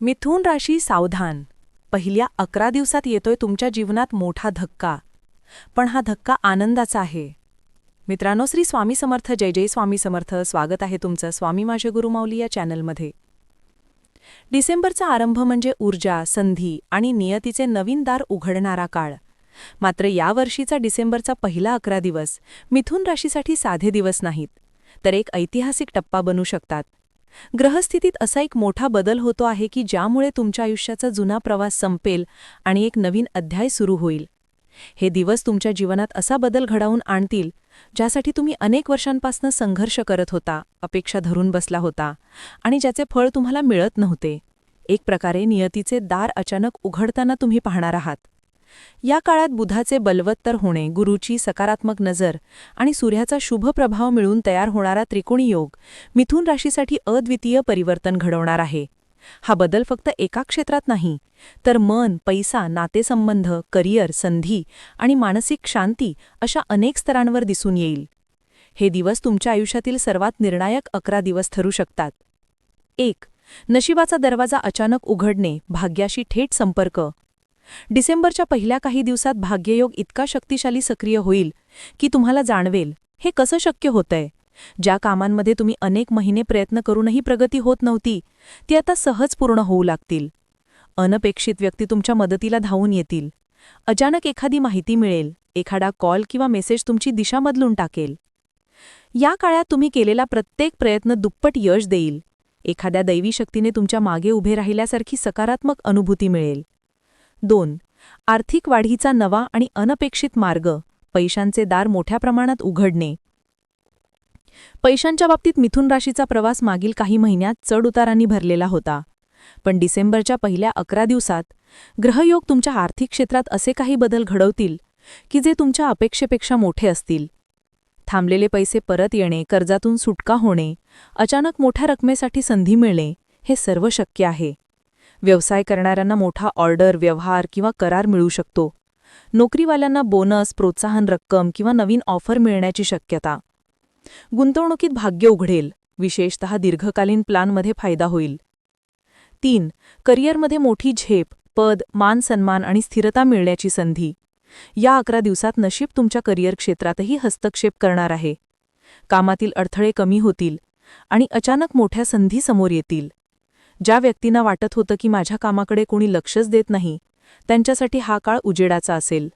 मिथून राशी सावधान. पहिल्या अकरा दिवसात येतोय तुमच्या जीवनात मोठा धक्का. पण हा धक्का आनंदाचा आहे. मित्रांनो श्री स्वामी समर्थ जय जय स्वामी समर्थ. स्वागत आहे तुमचं स्वामी माझे गुरुमाऊली या चॅनलमध्ये. डिसेंबरचा आरंभ म्हणजे ऊर्जा संधी आणि नियतीचे नवीन दार उघडणारा काळ. मात्र या वर्षीचा डिसेंबरचा पहिला अकरा दिवस मिथून राशीसाठी साधे दिवस नाहीत तर एक ऐतिहासिक टप्पा बनू शकतात. ग्रहस्थितीत असा एक मोठा बदल होतो आहे की ज्यामुळे तुमच्या आयुष्याचा जुना प्रवास संपेल आणि एक नवीन अध्याय सुरू होईल. हे दिवस तुमच्या जीवनात असा बदल घडवून आणतील ज्यासाठी तुम्ही अनेक वर्षांपासून संघर्ष करत होता अपेक्षा धरून बसला होता आणि ज्याचे फळ तुम्हाला मिळत नव्हते. एक प्रकारे नियतीचे दार अचानक उघडताना तुम्ही पाहणार आहात. या काळात बुधाचे बलवत्तर होणे गुरुची सकारात्मक नजर आणि सूर्याचा शुभ प्रभाव मिळून तयार होणारा त्रिकोणी योग मिथून राशीसाठी अद्वितीय परिवर्तन घडवणार आहे. हा बदल फक्त एका क्षेत्रात नाही तर मन पैसा नातेसंबंध करिअर संधी आणि मानसिक शांती अशा अनेक स्तरांवर दिसून येईल. हे दिवस तुमच्या आयुष्यातील सर्वात निर्णायक अकरा दिवस ठरू शकतात. एक नशिबाचा दरवाजा अचानक उघडणे भाग्याशी थेट संपर्क. डिसेंबरच्या पहिल्या काही दिवसात भाग्ययोग इतका शक्तिशाली सक्रिय होईल की तुम्हाला जाणवेल हे कसं शक्य होतंय? ज्या कामांमध्ये तुम्ही अनेक महिने प्रयत्न करूनही प्रगती होत नव्हती ती आता सहज पूर्ण होऊ लागतील. अनपेक्षित व्यक्ती तुमच्या मदतीला धावून येतील. अचानक एखादी माहिती मिळेल एखादा कॉल किंवा मेसेज तुमची दिशा बदलून टाकेल. या काळात तुम्ही केलेला प्रत्येक प्रयत्न दुप्पट यश देईल. एखाद्या दैवी शक्तीने तुमच्या मागे उभे राहिल्यासारखी सकारात्मक अनुभूती मिळेल. दोन. आर्थिक वाढीचा नवा आणि अनपेक्षित मार्ग पैशांचे दार मोठ्या प्रमाणात उघडणे. पैशांच्या बाबतीत मिथुन राशीचा प्रवास मागील काही महिन्यात चढउतारांनी भरलेला होता. पण डिसेंबरच्या पहिल्या अकरा दिवसात ग्रहयोग तुमच्या आर्थिक क्षेत्रात असे काही बदल घडवतील की जे तुमच्या अपेक्षेपेक्षा मोठे असतील. थांबलेले पैसे परत येणे कर्जातून सुटका होणे अचानक मोठ्या रकमेसाठी संधी मिळणे हे सर्व शक्य आहे. व्यवसाय करणाऱ्यांना मोठा ऑर्डर व्यवहार किंवा करार मिळू शकतो. नोकरीवाल्यांना बोनस प्रोत्साहन रक्कम किंवा नवीन ऑफर मिळण्याची शक्यता. गुंतवणुकीत भाग्य उघडेल विशेषतः दीर्घकालीन प्लानमध्ये फायदा होईल. तीन करिअरमध्ये मोठी झेप पद मान सन्मान आणि स्थिरता मिळण्याची संधी. या अकरा दिवसात नशीब तुमच्या करिअर क्षेत्रातही हस्तक्षेप करणार आहे. कामातील अडथळे कमी होतील आणि अचानक मोठ्या संधी समोर येतील. ज्या व्यक्तींना वाटत होतं की माझ्या कामाकडे कोणी लक्षच देत नाही त्यांच्यासाठी हा काळ उजेडाचा असेल.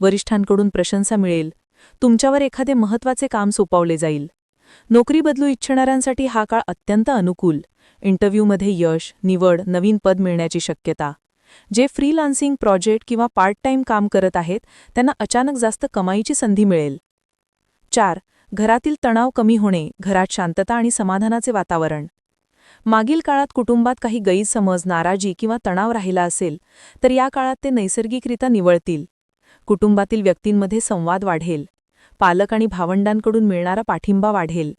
वरिष्ठांकडून प्रशंसा मिळेल. तुमच्यावर एखादे महत्त्वाचे काम सोपवले जाईल. नोकरी बदलू इच्छिणाऱ्यांसाठी हा काळ अत्यंत अनुकूल. इंटरव्ह्यूमध्ये यश निवड नवीन पद मिळण्याची शक्यता. जे फ्रीलान्सिंग प्रोजेक्ट किंवा पार्ट टाइम काम करत आहेत त्यांना अचानक जास्त कमाईची संधी मिळेल. चार. घरातील तणाव कमी होणे घरात शांतता आणि समाधानाचे वातावरण. मागील काळात कुटुंबात काही गैरसमज नाराजी किंवा तणाव राहिला असेल तर या काळात ते नैसर्गिकरित्या निवळतील. कुटुंबातील व्यक्तींमध्ये संवाद वाढेल. पालक आणि भावंडांकडून मिळणारा पाठिंबा वाढेल.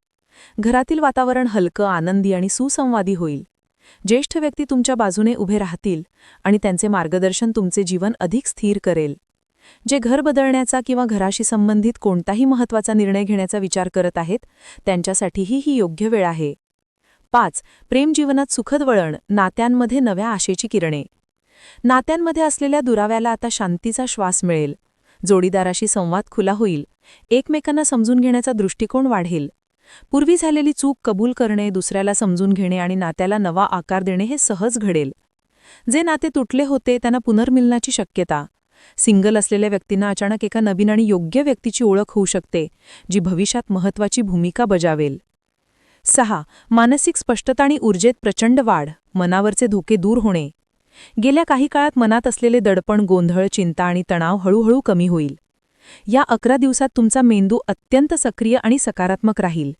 घरातील वातावरण हलकं आनंदी आणि सुसंवादी होईल. ज्येष्ठ व्यक्ती तुमच्या बाजूने उभे राहतील आणि त्यांचे मार्गदर्शन तुमचे जीवन अधिक स्थिर करेल. जे घर बदलण्याचा किंवा घराशी संबंधित कोणताही महत्त्वाचा निर्णय घेण्याचा विचार करत आहेत त्यांच्यासाठीही ही योग्य वेळ आहे. पाच प्रेमजीवनात सुखद वळण नात्यांमध्ये नव्या आशेची किरणे. नात्यांमध्ये असलेल्या दुराव्याला आता शांतीचा श्वास मिळेल. जोडीदाराशी संवाद खुला होईल. एकमेकांना समजून घेण्याचा दृष्टिकोन वाढेल. पूर्वी झालेली चूक कबूल करणे दुसऱ्याला समजून घेणे आणि नात्याला नवा आकार देणे हे सहज घडेल. जे नाते तुटले होते त्यांना पुनर्मिलनाची शक्यता. सिंगल असलेल्या व्यक्तींना अचानक एका नवीन आणि योग्य व्यक्तीची ओळख होऊ शकते जी भविष्यात महत्त्वाची भूमिका बजावेल. सहा मानसिक स्पष्टता आणि ऊर्जेत प्रचंड वाढ मनावरचे धोके दूर होणे. गेल्या काही काळात मनात असलेले दडपण गोंधळ चिंता आणि तणाव हळूहळू कमी होईल. या अकरा दिवसात तुमचा मेंदू अत्यंत सक्रिय आणि सकारात्मक राहील.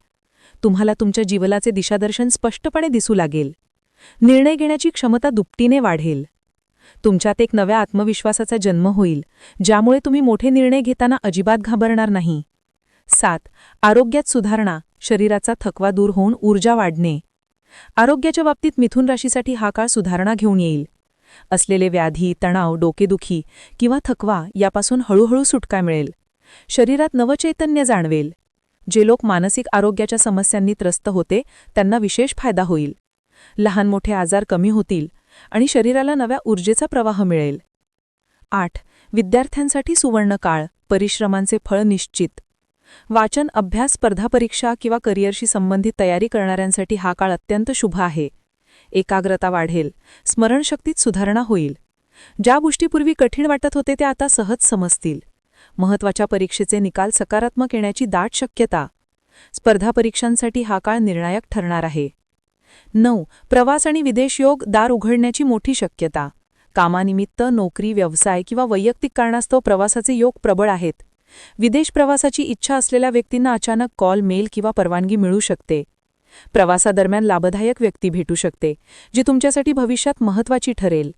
तुम्हाला तुमच्या जीवनाचे दिशादर्शन स्पष्टपणे दिसू लागेल. निर्णय घेण्याची क्षमता दुपटीने वाढेल. तुमच्यात एक नव्या आत्मविश्वासाचा जन्म होईल ज्यामुळे तुम्ही मोठे निर्णय घेताना अजिबात घाबरणार नाही. सात. आरोग्यात सुधारणा. शरीराचा थकवा दूर होऊन ऊर्जा वाढणे. आरोग्याच्या बाबतीत मिथुन राशीसाठी हा काळ सुधारणा घेऊन येईल. असलेले व्याधी तणाव डोकेदुखी किंवा थकवा यापासून हळूहळू सुटका मिळेल. शरीरात नवचैतन्य जाणवेल. जे लोक मानसिक आरोग्याच्या समस्यांनी त्रस्त होते त्यांना विशेष फायदा होईल. लहान मोठे आजार कमी होतील आणि शरीराला नव्या ऊर्जेचा प्रवाह मिळेल. आठ. विद्यार्थ्यांसाठी सुवर्ण काळ. परिश्रमांचे फळ निश्चित. वाचन अभ्यास स्पर्धा परीक्षा किंवा करिअरशी संबंधित तयारी करणाऱ्यांसाठी हा काळ अत्यंत शुभ आहे. एकाग्रता वाढेल स्मरणशक्तीत सुधारणा होईल. ज्या गोष्टीपूर्वी कठीण वाटत होते त्या आता सहज समजतील. महत्त्वाच्या परीक्षेचे निकाल सकारात्मक येण्याची दाट शक्यता. स्पर्धा परीक्षांसाठी हा काळ निर्णायक ठरणार आहे. नऊ प्रवास आणि विदेश योग दार उघडण्याची मोठी शक्यता. कामानिमित्त नोकरी व्यवसाय किंवा वैयक्तिक कारणास्तव प्रवासाचे योग प्रबळ आहेत. विदेश प्रवासाची इच्छा असलेल्या व्यक्तींना अचानक कॉल मेल किंवा परवानगी मिळू शकते. प्रवासादरम्यान लाभदायक व्यक्ती भेटू शकते जी तुमच्यासाठी भविष्यात महत्त्वाची ठरेल.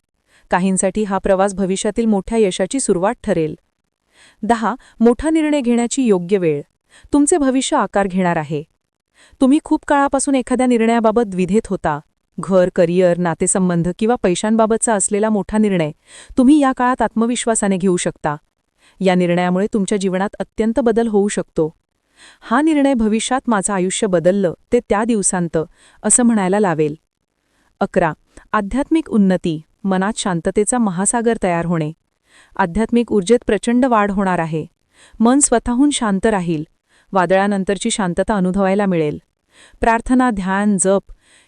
काहींसाठी हा प्रवास भविष्यातील मोठ्या यशाची सुरुवात ठरेल. दहा मोठा निर्णय घेण्याची योग्य वेळ. तुमचे भविष्य आकार घेणार आहे. तुम्ही खूप काळापासून एखाद्या निर्णयाबाबत द्विधेत होता. घर करिअर नातेसंबंध किंवा पैशांबाबतचा असलेला मोठा निर्णय तुम्ही या काळात आत्मविश्वासाने घेऊ शकता. या निर्णयामुळे तुमच्या जीवनात अत्यंत बदल होऊ शकतो. हा निर्णय भविष्यात माझं आयुष्य बदललं ते त्या दिवसांत असं म्हणायला लावेल. अकरा. आध्यात्मिक उन्नती. मनात शांततेचा महासागर तयार होणे. आध्यात्मिक ऊर्जेत प्रचंड वाढ होणार आहे. मन स्वतःहून शांत राहील. वादळानंतरची शांतता अनुभवायला मिळेल. प्रार्थना ध्यान जप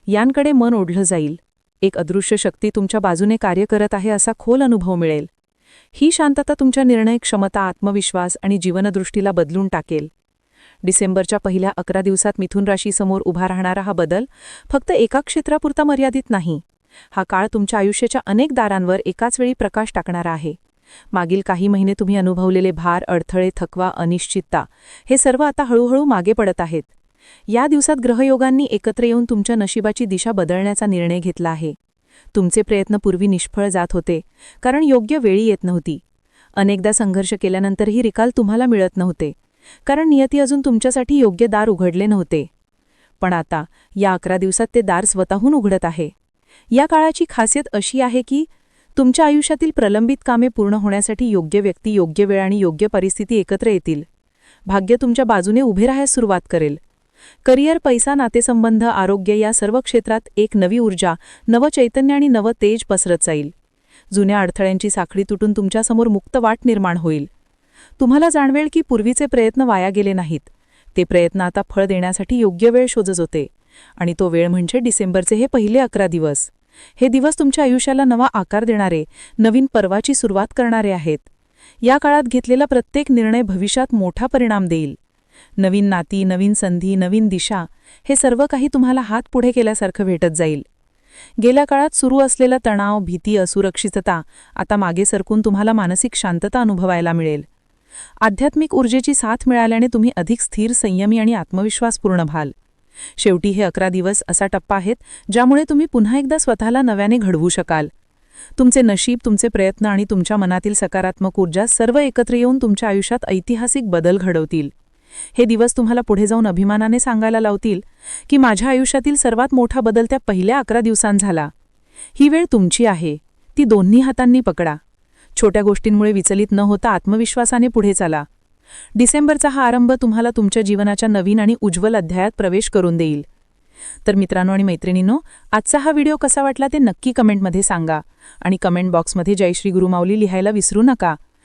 यांकडे मन ओढलं जाईल. एक अदृश्य शक्ती तुमच्या बाजूने कार्य करत आहे असा खोल अनुभव मिळेल. ही शांतता तुमच्या निर्णय क्षमता आत्मविश्वास आणि जीवनदृष्टीला बदलून टाकेल. डिसेंबरच्या पहिल्या अकरा दिवसात मिथुन राशीसमोर उभा राहणारा हा बदल फक्त एका क्षेत्रापुरता मर्यादित नाही. हा काळ तुमच्या आयुष्याच्या अनेक दारांवर एकाच वेळी प्रकाश टाकणारा आहे. मागील काही महिने तुम्ही अनुभवलेले भार अडथळे थकवा अनिश्चितता हे सर्व आता हळूहळू मागे पडत आहेत. या दिवसात ग्रहयोगांनी एकत्र येऊन तुमच्या नशिबाची दिशा बदलण्याचा निर्णय घेतला आहे. तुमचे प्रयत्न पूर्वी निष्फळ जात होते कारण योग्य वेळी येत नव्हती. अनेकदा संघर्ष केल्यानंतरही रिकाल तुम्हाला मिळत नव्हते कारण नियती अजून तुमच्यासाठी योग्य दार उघडले नव्हते. पण आता या अकरा दिवसात ते दार स्वतःहून उघडत आहे. या काळाची खासियत अशी आहे की तुमच्या आयुष्यातील प्रलंबित कामे पूर्ण होण्यासाठी योग्य व्यक्ती योग्य वेळ आणि योग्य परिस्थिती एकत्र येतील. भाग्य तुमच्या बाजूने उभे राहायला सुरुवात करेल. करिअर पैसा नातेसंबंध आरोग्य या सर्व क्षेत्रात एक नवी ऊर्जा नवं चैतन्य आणि नवं तेज पसरत जाईल. जुन्या अडथळ्यांची साखळी तुटून तुमच्यासमोर मुक्त वाट निर्माण होईल. तुम्हाला जाणवेल की पूर्वीचे प्रयत्न वाया गेले नाहीत. ते प्रयत्न आता फळ देण्यासाठी योग्य वेळ शोधत होते. आणि तो वेळ म्हणजे डिसेंबरचे हे पहिले अकरा दिवस. हे दिवस तुमच्या आयुष्याला नवा आकार देणारे नवीन पर्वाची सुरुवात करणारे आहेत. या काळात घेतलेला प्रत्येक निर्णय भविष्यात मोठा परिणाम देईल. नवीन नाती नवीन संधी नवीन दिशा हे सर्व काही तुम्हाला हात पुढे केल्यासारखं भेटत जाईल. गेल्या काळात सुरू असलेला तणाव भीती असुरक्षितता आता मागे सरकून तुम्हाला मानसिक शांतता अनुभवायला मिळेल. आध्यात्मिक ऊर्जेची साथ मिळाल्याने तुम्ही अधिक स्थिर संयमी आणि आत्मविश्वासपूर्ण व्हाल. शेवटी हे अकरा दिवस असा टप्पा आहेत ज्यामुळे तुम्ही पुन्हा एकदा स्वतःला नव्याने घडवू शकाल. तुमचे नशीब तुमचे प्रयत्न आणि तुमच्या मनातील सकारात्मक ऊर्जा सर्व एकत्र येऊन तुमच्या आयुष्यात ऐतिहासिक बदल घडवतील. हे दिवस तुम्हाला पुढे जाऊन अभिमानाने सांगायला लावतील की माझ्या आयुष्यातील सर्वात मोठा बदल त्या पहिल्या अकरा दिवसांत झाला. ही वेळ तुमची आहे. ती दोन्ही हातांनी पकडा. छोट्या गोष्टींमुळे विचलित न होता आत्मविश्वासाने पुढे चाला. डिसेंबरचा हा आरंभ तुम्हाला तुमच्या जीवनाच्या नवीन आणि उज्ज्वल अध्यायात प्रवेश करून देईल. तर मित्रांनो आणि मैत्रिणींनो आजचा हा व्हिडिओ कसा वाटला ते नक्की कमेंटमध्ये सांगा आणि कमेंट बॉक्समध्ये जयश्री गुरुमाऊली लिहायला विसरू नका.